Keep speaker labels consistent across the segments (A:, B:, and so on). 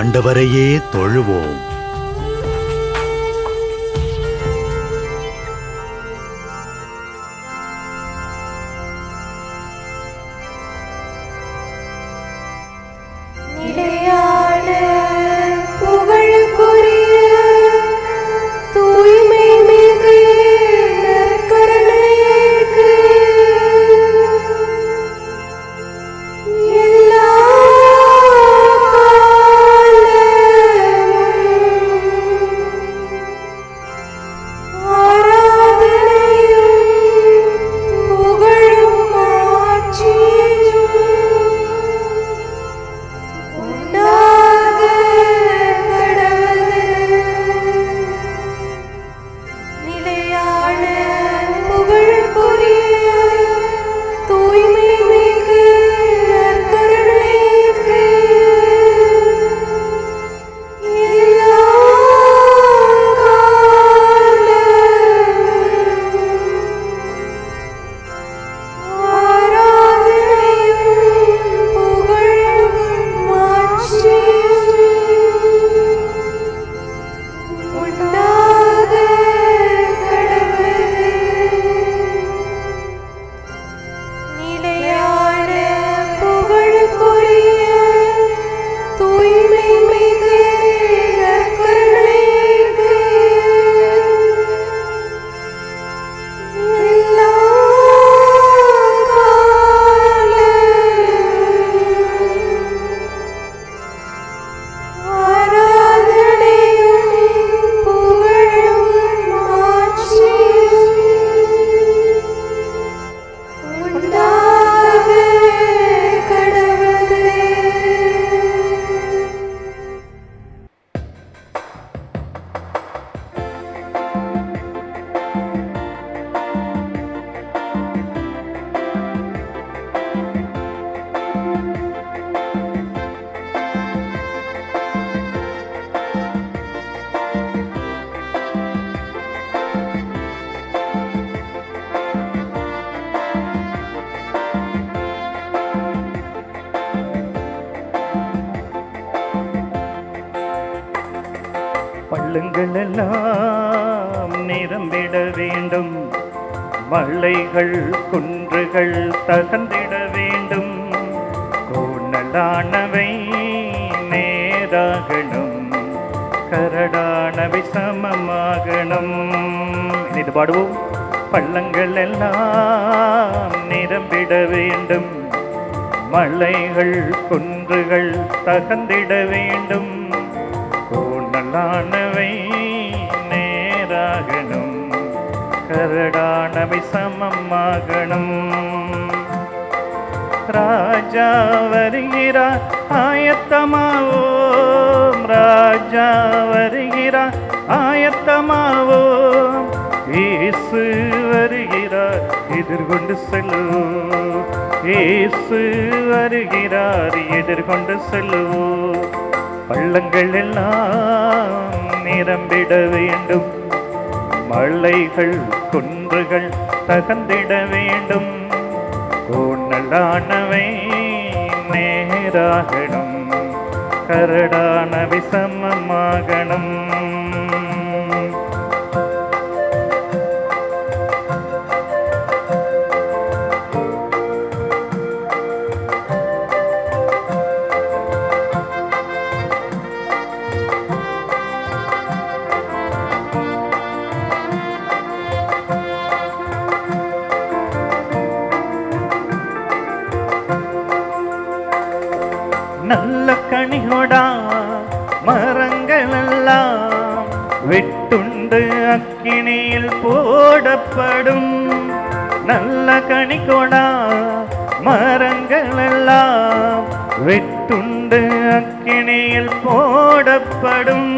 A: ஆண்டவரையே தொழுவோம்.
B: மலைகள் குன்றுகள் தகந்திட வேண்டும். கோணலானவை நேராகணும் கரடானவை சமமாகணும். இது பாடுவோம். பள்ளங்கள் எல்லாம் நிரம்பிட வேண்டும். மலைகள் குன்றுகள் தகந்திட வேண்டும். கோணலானவை நேராகணும் கரடான கரடானவை சமமாகணும். ராஜா வருகிறார் ஆயத்தமாவோம். ராஜா வருகிறார் ஆயத்தமாவோம். இயேசு வருகிறார் எதிர்கொண்டு செல்லுவோம் இயேசு வருகிறார் எதிர்கொண்டு செல்லுவோம் பள்ளங்கள் எல்லாம் நிரம்பிட வேண்டும். மலைகள் குன்றுகள் தகந்திட வேண்டும். கோணலானவை நேராகணும். கரடானவை சமமாகணும் நல்ல கனிகொடா மரங்கள் எல்லாம் வெட்டுண்டு அக்கினியில் போடப்படும். நல்ல கனிகொடா மரங்கள் எல்லாம் வெட்டுண்டு அக்கினியில் போடப்படும்.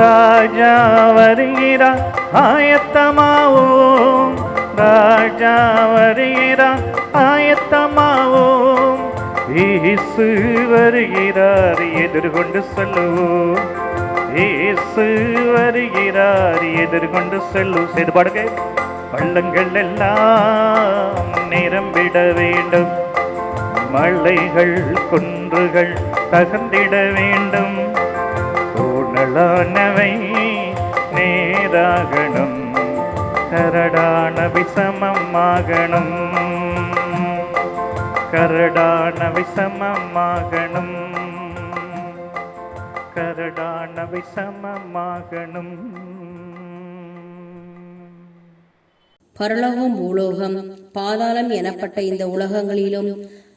B: ராஜா வருகிறார் ஆயத்தமாவோம். ராஜா வருகிறார் ஆயத்தமாவோம். இயேசு வருகிறார் எதிர்கொண்டு செல்லுவோம் இயேசு வருகிறார் எதிர்கொண்டு செல்லும். செய்து பாடுங்க. பள்ளங்கள் எல்லாம் நிரம்பிட வேண்டும். மலைகள் குன்றுகள் தகர்ந்திட வேண்டும். ஊழலானவை நேராகணும். கரடான விசமமாகணும் கரடான விசமமாகணும் கரடான விசமமாகணும்
C: பரலோகம் பூலோகம் பாதாளம் எனப்பட்ட இந்த உலகங்களிலும்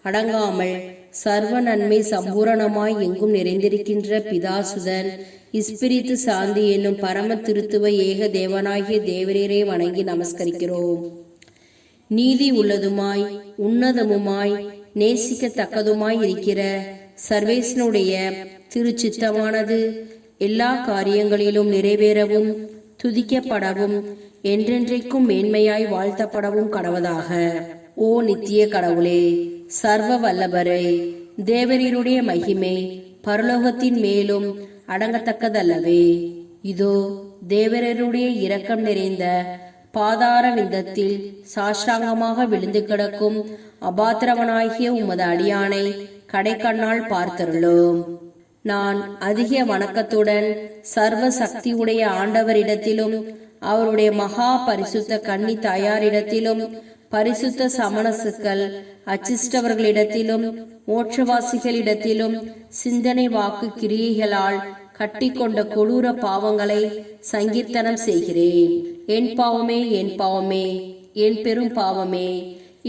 C: அடங்காமல் சர்வ நன்மை சம்பூரணமாய் எங்கும் நிறைந்திருக்கின்ற பிதாசுதன் இஸ்பிரித்து சாந்தி என்னும் பரம திருத்துவ ஏக தேவனாகிய தேவரீரை வணங்கி நமஸ்கரிக்கிறோம். நீதி உள்ளதுமாய் உன்னதமுமாய் நேசிக்கத்தக்கதுமாய் இருக்கிற சர்வேசனுடைய திருச்சித்தமானது எல்லா காரியங்களிலும் நிறைவேறவும் துதிக்கப்படவும் என்றென்றைக்கும் மேன்மையாய் வாழ்த்தப்படவும் கடவதாக ஓ நித்திய கடவுளே சர்வ வல்லபரே தேவரீருடைய மகிமை பரலோகத்தின் மேலும் அடங்கத்தக்கதல்லவே. இதோ தேவரருடைய இரக்கம் நிறைந்த பாதார விந்தத்தில் சாஷ்டாங்கமாக விழுந்து கிடக்கும் அபாத்திரவனாகிய உமது அடியானை கடைக்கண்ணால் பார்த்தருளும். நான் அதிக வணக்கத்துடன் சர்வ சக்தியுடைய ஆண்டவரிடத்திலும் அவருடைய மகா பரிசுத்த கன்னி தாயாரிடத்திலும் பரிசுத்த சமணசுக்கள் அச்சிஷ்டவர்களிடத்திலும் மோட்சவாசிகளிடத்திலும் சிந்தனை வாக்கு கிரியைகளால் கட்டிக்கொண்ட கொடூர பாவங்களை சங்கீர்த்தனம் செய்கிறேன். என் பாவமே என் பாவமே என் பெரும் பாவமே.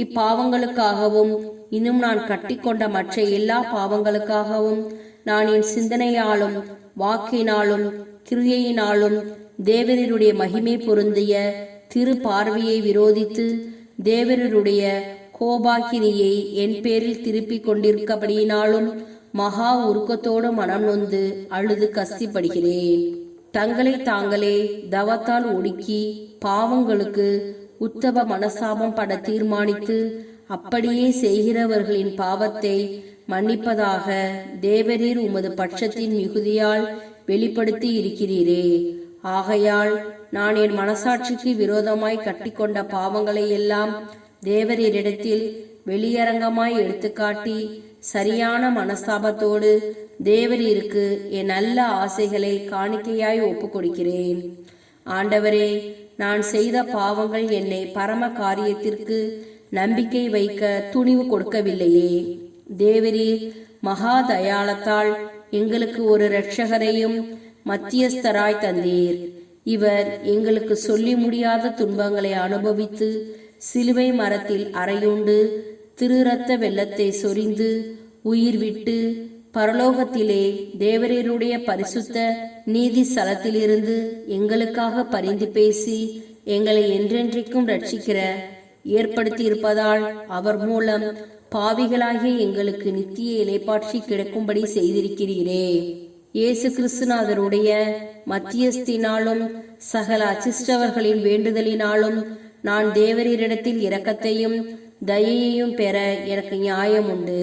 C: இப்பாவங்களுக்காகவும் இன்னும் நான் கட்டிக்கொண்ட மற்ற எல்லா பாவங்களுக்காகவும் நான் என் சிந்தனையாலும் வாக்கினாலும் கிரியையினாலும் தேவரருடைய மகிமை பொருந்திய திரு பார்வையை விரோதித்து தேவரருடைய கோபாக்கினியை என் பேரில் திருப்பிக் கொண்டிருக்கபடியினாலும் மகா உருக்கத்தோடு மனம் நொந்து அழுது கஸ்திப்படுகிறேன் தங்களை தாங்களே தவத்தால் ஒடுக்கி பாவங்களுக்கு உத்தவ மனசாபம் பட தீர்மானித்து அப்படியே செய்கிறவர்களின் பாவத்தை மன்னிப்பதாக தேவரீர் உமது பட்சத்தின் மிகுதியால் வெளிப்படுத்தி இருக்கிறீரே. ஆகையால் நான் என் மனசாட்சிக்கு விரோதமாய் கட்டிக்கொண்ட பாவங்களை எல்லாம் தேவரீரிடத்தில் வெளியரங்கமாய் எடுத்துக்காட்டி சரியான மனஸ்தாபத்தோடு தேவரீருக்கு என் நல்ல ஆசைகளை காணிக்கையாய் ஒப்புக் கொடுக்கிறேன் ஆண்டவரே நான் செய்த பாவங்கள் என்னை பரம காரியத்திற்கு நம்பிக்கை வைக்க துணிவு கொடுக்கவில்லையே. தேவரீர் மகா தயாளத்தால் எங்களுக்கு ஒரு இரட்சகரையும் மத்தியஸ்தராய் தந்தீர். இவர் எங்களுக்கு சொல்லி முடியாத துன்பங்களை அனுபவித்து சிலுவை மரத்தில் அறையுண்டு திருரத்த வெள்ளத்தை சொரிந்து உயிர் விட்டு பரலோகத்திலே தேவரீருடைய பரிசுத்த நீதி ஸ்தலத்திலிருந்து எங்களுக்காக பரிந்து பேசி எங்களை என்றென்றைக்கும் ரட்சிக்கிற ஏற்படுத்தியிருப்பதால் அவர் மூலம் பாவிகளாகிய எங்களுக்கு நித்திய இலைப்பாட்சி கிடைக்கும்படி செய்திருக்கிறீரே. இயேசு கிறிஸ்துநாதருடைய மத்தியஸ்தினாலும் சகல அச்சிஷ்டவர்களின் வேண்டுதலினாலும் நான் தேவரீரிடத்தில் இரக்கத்தையும் தயையையும் பெற எனக்கு நியாயம் உண்டு.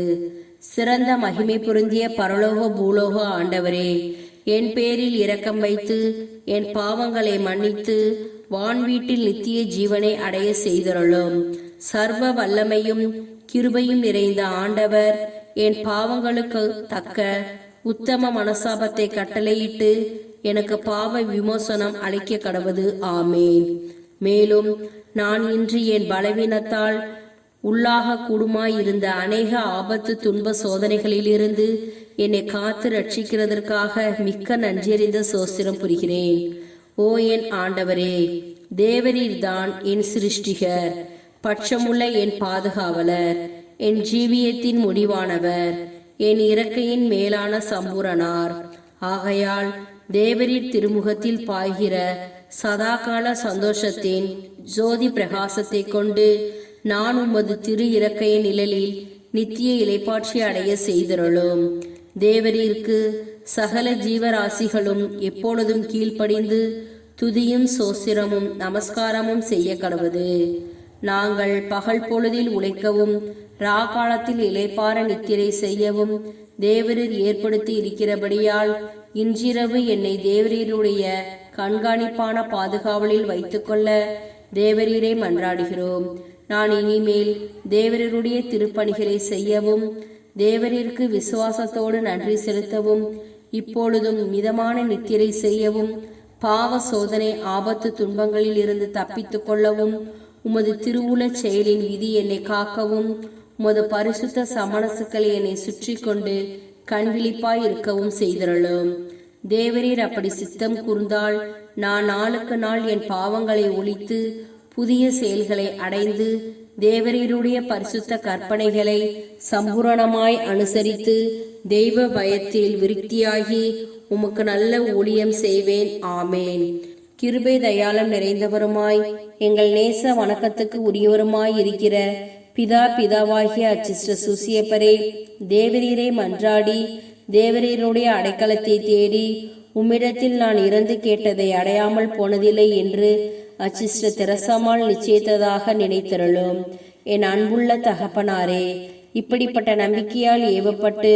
C: சிறந்த மகிமை பொருந்திய பரலோக பூலோக ஆண்டவரே என் பேரில் இரக்கம் வைத்து என் பாவங்களை மன்னித்து வான் வீட்டில் நித்திய ஜீவனை அடைய செய்தருளும். சர்வ வல்லமையும் கிருபையும் நிறைந்த ஆண்டவர் என் பாவங்களுக்கு தக்க உத்தம மனசாபத்தை கட்டளையிட்டு எனக்கு பாவ விமோசனம் அளிக்க கடவது. ஆமேன். மேலும் நான் இன்று என் பலவீனத்தால் உள்ளாக கூடுமாயிருந்த அநேக ஆபத்து துன்ப சோதனைகளிலிருந்து என்னை காத்து ரட்சிக்கிறதற்காக மிக்க நன்றியறிந்த சோஸ்திரம் புரிகிறேன். ஓ என் ஆண்டவரே தேவரீர்தான் என் சிருஷ்டிகர் பட்சமுள்ள என் பாதுகாவலர் என் ஜீவியத்தின் முடிவானவர் என் இறக்கையின் மேலான சம்பூரணார். ஆகையால் தேவரீர் திருமுகத்தில் பாய்கிற சதாகால சந்தோஷத்தின் ஜோதி பிரகாசத்தை கொண்டு நான் உமது திரு இறக்கைய நிழலில் நித்திய இலைப்பாட்சி அடைய செய்திருளும். தேவரீர்க்கு சகல ஜீவராசிகளும் எப்பொழுதும் கீழ்ப்படிந்து துதியும் சோசிரமும் நமஸ்காரமும் செய்ய கடவுது. நாங்கள் பகல் பொழுதில் உழைக்கவும் ராகாலத்தில் இலைப்பார நித்திரை செய்யவும் தேவரீர் ஏற்படுத்தி இருக்கிறபடியால் இன்றிரவு என்னை தேவரீருடைய கண்காணிப்பான பாதுகாவலில் வைத்துக்கொள்ள தேவரீரை மன்றாடுகிறோம். நான் இனிமேல் தேவரருடைய திருப்பணிகளை செய்யவும் தேவரிற்கு விசுவாசத்தோடு நன்றி செலுத்தவும் இப்பொழுதும் மிதமான நித்திரை செய்யவும் பாவ சோதனை ஆபத்து துன்பங்களில் இருந்து தப்பித்துக் கொள்ளவும் உமது திருவுளச் செயலின் விதி என்னை காக்கவும் உமது பரிசுத்த சமணசுக்களை என்னை சுற்றி கொண்டு கண்விழிப்பாய் இருக்கவும் செய்திருளும். தேவரீர் அப்படி சித்தம் கூர்ந்தால் நான் நாளுக்கு நாள் என் பாவங்களை ஒழித்து புதிய செயல்களை அடைந்து தேவரீருடைய பரிசுத்த கற்பனைகளை சம்பூரணமாய் அனுசரித்து தெய்வ பயத்தில் விருத்தியாகி உமக்கு நல்ல ஊழியம் செய்வேன். ஆமேன். கிருபை தயாளம் நிறைந்தவருமாய் எங்கள் நேச வணக்கத்துக்கு உரியவருமாய் இருக்கிற பிதா பிதாவாகிய அச்சிஷ்ட சுசியப்பரே தேவரீரை மன்றாடி தேவரீருடைய அடைக்கலத்தை தேடி உம்மிடத்தில் நான் இறந்து கேட்டதை அடையாமல் போனதில்லை என்று அச்சிஷ்ட திரசமால் நிச்சயித்ததாக நினைத்தருளும். என் அன்புள்ள தகப்பனாரே இப்படிப்பட்ட நம்பிக்கையால் ஏவப்பட்டு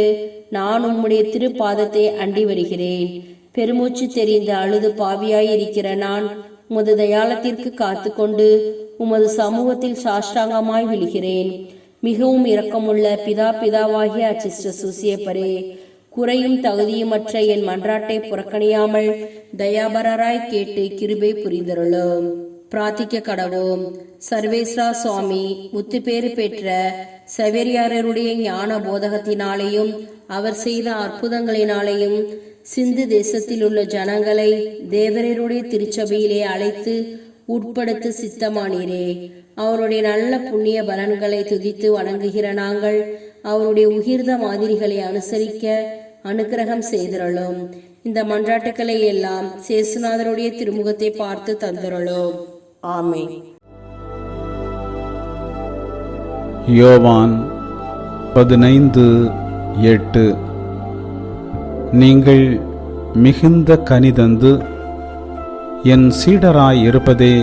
C: நான் உம்முடைய திருப்பாதத்தை அண்டி வருகிறேன். பெருமூச்சு தெரிந்த அழுது பாவியாயிருக்கிற நான் உமது தயாளத்திற்கு காத்துக்கொண்டு உமது சமூகத்தில் சாஷ்டாங்கமாய் விழுகிறேன். மிகவும் இரக்கமுள்ள பிதா பிதாவாகிய அச்சிஸ்ட சுசியப்பரே குறையும் தகுதியுமற்ற என் மன்றாட்டை புறக்கணியாமல் தயாபரராய் கேட்டு கிருபை புரிந்தருளும். பிரார்த்திக்க கடவோம் சர்வேஸ்வரா சுவாமி முத்துப்பேறு பெற்ற சவேரியாரருடைய ஞான போதகத்தினாலேயும் அவர் செய்த அற்புதங்களினாலேயும் சிந்து தேசத்தில் உள்ள ஜனங்களை தேவரருடைய திருச்சபையிலே அழைத்து உட்படுத்த சித்தமானீரே. அவருடைய நல்ல புண்ணிய பலன்களை துதித்து வணங்குகிற நாங்கள் அவருடைய உகிர்ந்த மாதிரிகளை அனுசரிக்க அனுக்கிரகம் செய்திருளும். இந்த மன்றாட்டுக்களை எல்லாம் சேசுநாதருடைய திருமுகத்தை பார்த்து தந்திரளும் ஆமே
D: யோவான் பதினைந்து எட்டு. நீங்கள் மிகுந்த கனிதந்து என் சீடராய் இருப்பதே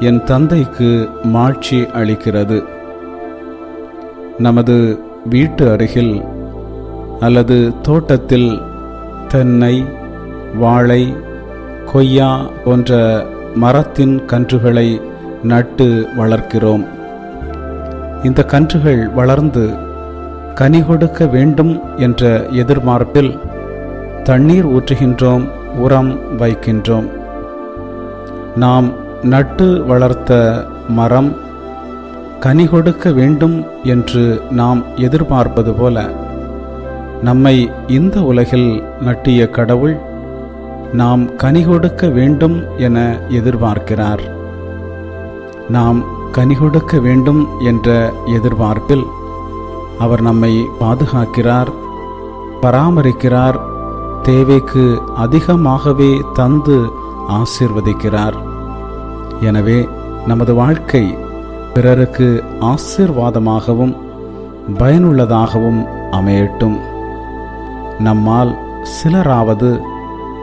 D: என் தந்தைக்கு மாட்சி அளிக்கிறது. நமது வீட்டு அருகில் அல்லது தோட்டத்தில் தென்னை வாழை கொய்யா போன்ற மரத்தின் கன்றுகளை நட்டு வளர்க்கிறோம். இந்த கன்றுகள் வளர்ந்து கனி கொடுக்க வேண்டும் என்ற எதிர்பார்ப்பில் தண்ணீர் ஊற்றுகின்றோம் உரம் வைக்கின்றோம். நாம் நட்டு வளர்த்த மரம் கனி கொடுக்க வேண்டும் என்று நாம் எதிர்பார்ப்பது போல நம்மை இந்த உலகில் நட்டிய கடவுள் நாம் கனி கொடுக்க வேண்டும் என எதிர்பார்க்கிறார். நாம் கனி கொடுக்க வேண்டும் என்ற எதிர்பார்ப்பில் அவர் நம்மை பாதுகாக்கிறார் பராமரிக்கிறார் தேவைக்கு அதிகமாகவே தந்து ஆசிர்வதிக்கிறார். எனவே நமது வாழ்க்கை பிறருக்கு ஆசீர்வாதமாகவும் பயனுள்ளதாகவும் அமையட்டும். நம்மால் சிலராவது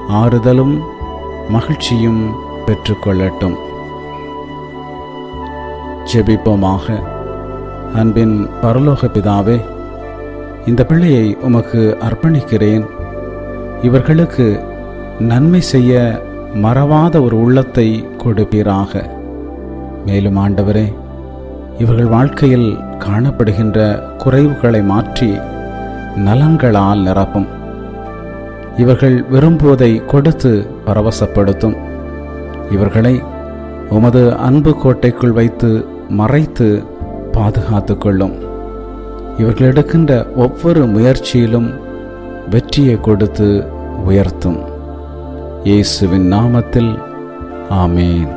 D: ஆறுதலும் மகிழ்ச்சியும் பெற்றுக்கொள்ளட்டும். ஜெபிப்போமாக. அன்பின் பரலோக பிதாவே இந்த பிள்ளையை உமக்கு அர்ப்பணிக்கிறேன். இவர்களுக்கு நன்மை செய்ய மறவாத ஒரு உள்ளத்தை கொடுப்பீராக. மேலும் ஆண்டவரே இவர்கள் வாழ்க்கையில் காணப்படுகின்ற குறைவுகளை மாற்றி நலன்களால் நிரப்பும். இவர்கள் விரும்புவதை கொடுத்து பரவசப்படுத்தும். இவர்களை உமது அன்பு கோட்டைக்குள் வைத்து மறைத்து பாதுகாத்துக் கொள்ளும். இவர்கள் எடுக்கின்ற ஒவ்வொரு முயற்சியிலும் வெற்றியை கொடுத்து உயர்த்தும். இயேசுவின் நாமத்தில் ஆமேன்.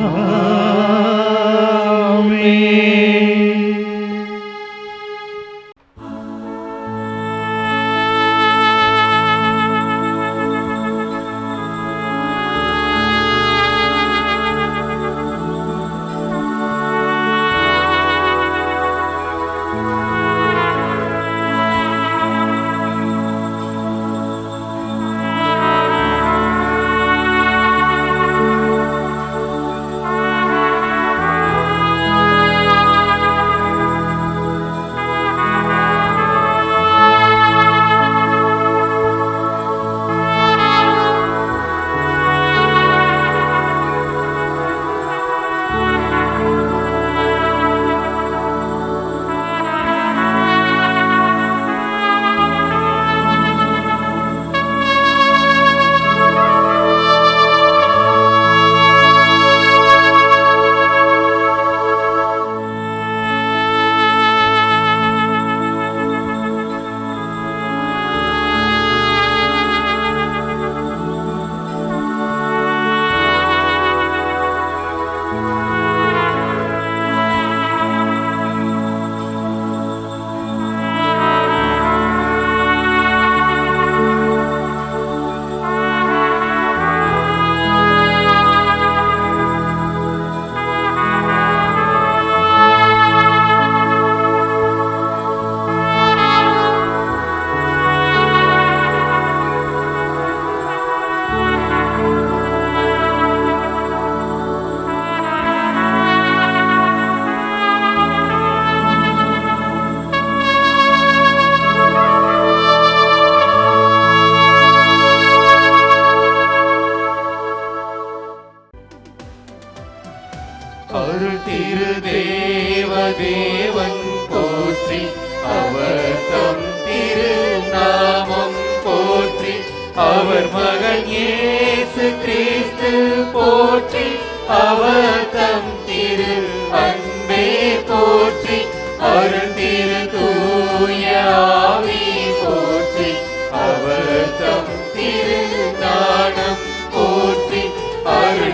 E: அருள்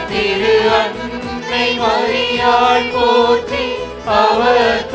E: திரு அன்னை மரியாள் போற்றி அவர்